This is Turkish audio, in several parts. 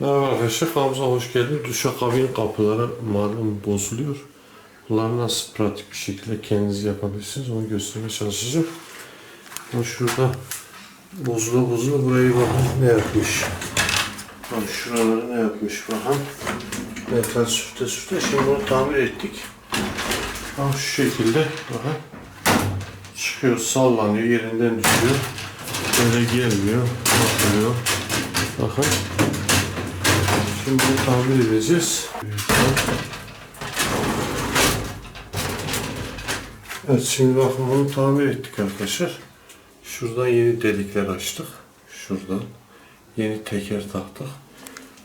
Merhaba arkadaşlar, kanalımıza hoş geldiniz. Duşakabin kapıları malum bozuluyor. Bunları nasıl pratik bir şekilde kendiniz yapabilirsiniz onu göstermeye çalışacağım. Ama şurada bozula bozula burayı bakın ne yapmış. Bak şuraları ne yapmış bakın. Metal sürte sürte şimdi bunu tamir ettik. Ama şu şekilde bakın. Çıkıyor sallanıyor yerinden düşüyor. Böyle gelmiyor. Bakılıyor. Bakın. Şimdi bunu tamir edeceğiz. Evet şimdi bakın bunu tamir ettik arkadaşlar. Şuradan yeni delikler açtık. Şuradan yeni teker taktık.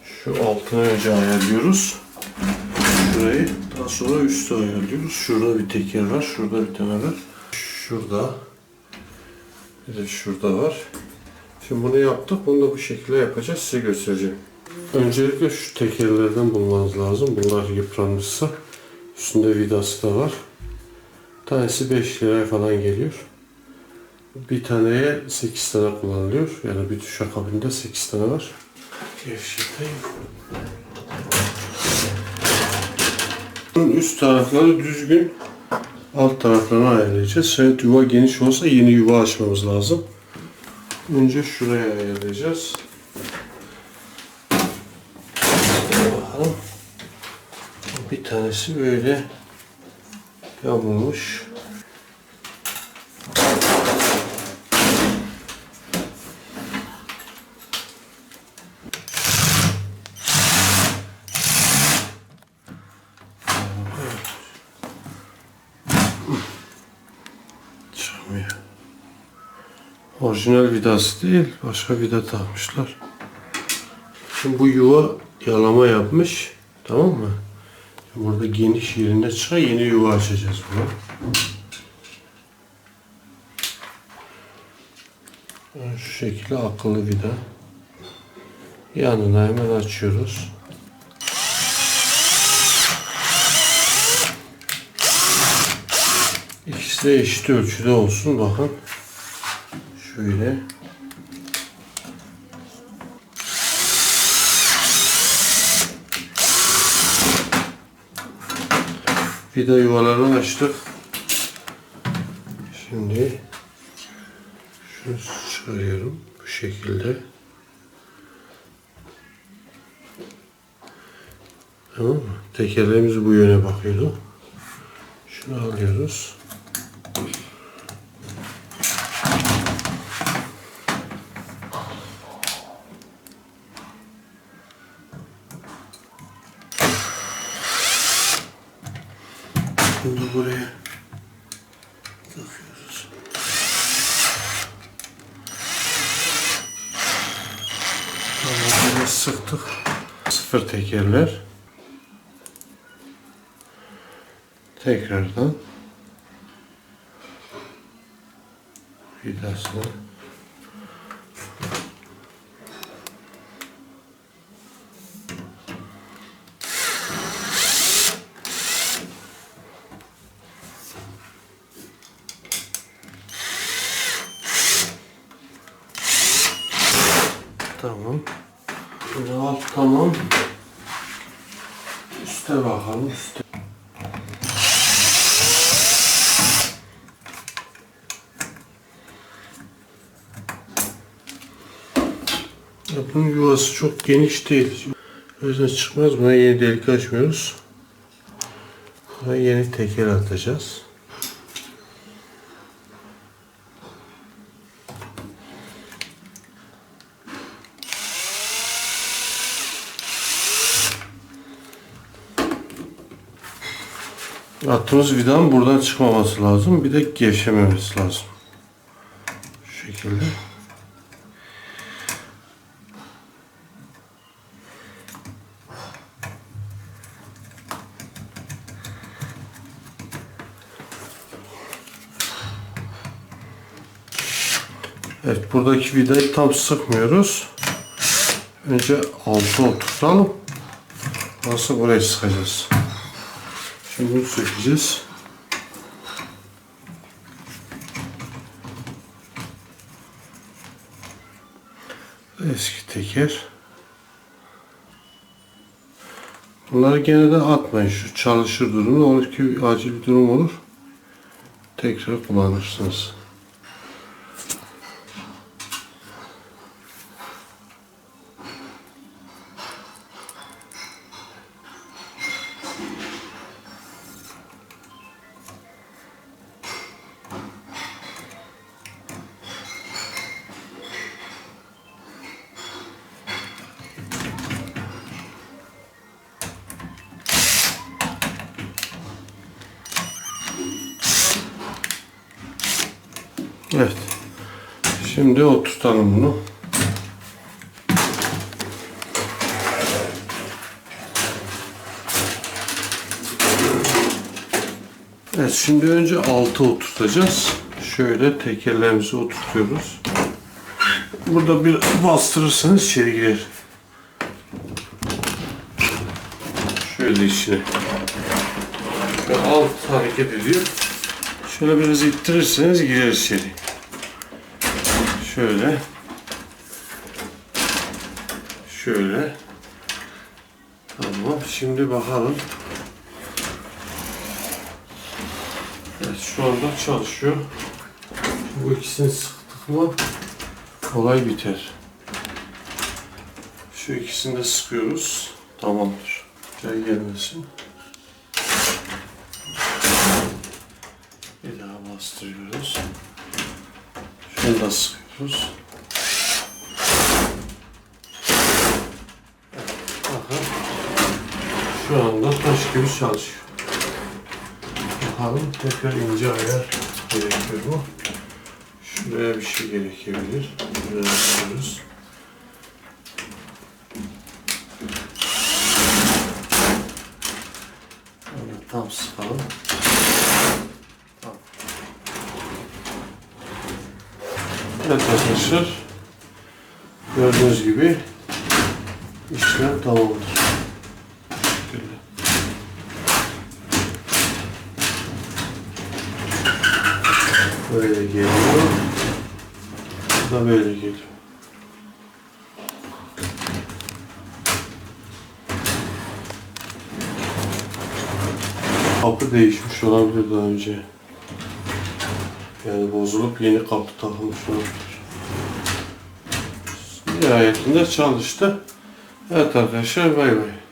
Şu altını önce ayarlıyoruz. Şurayı daha sonra üstü ayarlıyoruz. Şurada bir teker var. Şurada bir tane var. Şurada. Bir de şurada var. Şimdi bunu yaptık. Bunu da bu şekilde yapacağız. Size göstereceğim. Öncelikle şu tekerlerden bulmanız lazım. Bunlar yıpranmışsa. Üstünde vidası da var. Tanesi 5 liraya falan geliyor. Bir taneye 8 tane kullanılıyor. Yani bir duş akabinde 8 tane var. Gevşeteyim. Bunun üst tarafları düzgün. Alt taraflarını ayarlayacağız. Şayet yuva geniş olsa yeni yuva açmamız lazım. Önce şuraya ayarlayacağız. Bakalım. Bir tanesi böyle yamulmuş. Orijinal vidası değil, başka vida takmışlar. Şimdi bu yuva yalama yapmış. Tamam mı? Burada geniş yerinde çıkar yeni yuva açacağız buna. Şu şekilde akıllı vida. Yanına hemen açıyoruz. İkisi de eşit ölçüde olsun bakın. Şöyle. Vida yuvalarını açtık. Şimdi şunu çıkarıyorum bu şekilde. Tamam mı? Tekerlerimiz bu yöne bakıyordu. Şunu alıyoruz. Buraya takıyoruz. Tamam, sıktık. Sıfır tekerler. Tekrardan vidasını Tamam. Şimdi alt tamam. Üste bakalım. Üste. Ya bunun yuvası çok geniş değil. O çıkmaz. Buna yeni delik açmıyoruz. Buna yeni teker atacağız. Attığımız vidanın buradan çıkmaması lazım. Bir de gevşememesi lazım. Şu şekilde. Evet buradaki vidayı tam sıkmıyoruz. Önce altı oturtalım. Nasıl buraya sıkacağız. Bunu sökeceğiz. Eski teker. Bunları gene de atmayın. Şu çalışır durumu olur ki acil bir durum olur. Tekrar kullanırsınız. Evet. Şimdi oturtalım bunu. Evet şimdi önce altı oturtacağız. Şöyle tekerlerimizi oturtuyoruz. Burada bir bastırırsanız içeri girer. Şöyle içine. Şöyle alt hareket ediyor. Şöyle biraz ittirirseniz girer içeri. Şöyle. Şöyle. Tamam. Şimdi bakalım. Evet şu anda çalışıyor. Bu ikisini sıktık mı olay biter. Şu ikisini de sıkıyoruz. Tamamdır. Gel gelmesin. Bir daha bastırıyoruz. Şunu da sıkıyoruz. Bakın. Şu anda taş gibi çalışıyor. Bakalım tekrar ince ayar gerekiyor mu? Şuraya bir şey gerekebilir. Şuraya basıyoruz. Tam sıkalım. Evet arkadaşlar. Gördüğünüz gibi işlem tamamdır. Böyle geliyor. Bu da böyle geliyor. Kapı değişmiş olabilir daha önce. Yani bozulup yeni kapı takılmış olabilir. Nihayetinde çalıştı. Evet arkadaşlar bay bay.